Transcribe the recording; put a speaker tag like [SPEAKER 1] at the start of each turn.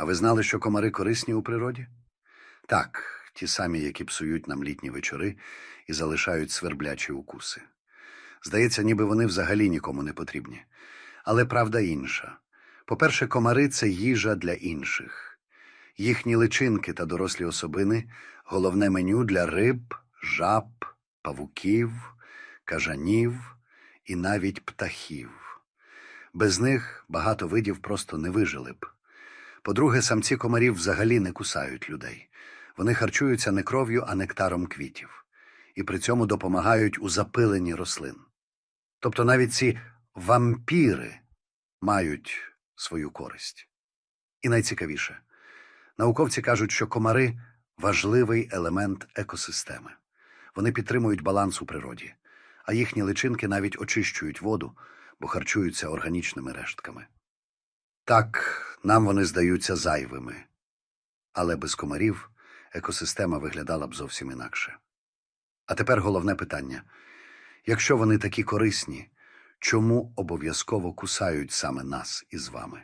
[SPEAKER 1] А ви знали, що комари корисні у природі? Так, ті самі, які псують нам літні вечори і залишають сверблячі укуси. Здається, ніби вони взагалі нікому не потрібні. Але правда інша. По-перше, комари це їжа для інших. Їхні личинки та дорослі особини головне меню для риб, жаб, павуків, кажанів і навіть птахів. Без них багато видів просто не вижили б. По-друге, самці комарів взагалі не кусають людей. Вони харчуються не кров'ю, а нектаром квітів, і при цьому допомагають у запиленні рослин. Тобто навіть ці вампіри мають свою користь. І найцікавіше, науковці кажуть, що комари важливий елемент екосистеми. Вони підтримують баланс у природі, а їхні личинки навіть очищують воду, бо харчуються органічними рештками. Так, нам вони здаються зайвими, але без комарів екосистема виглядала б зовсім інакше. А тепер головне питання: якщо вони такі корисні, чому обов'язково кусають саме нас із вами?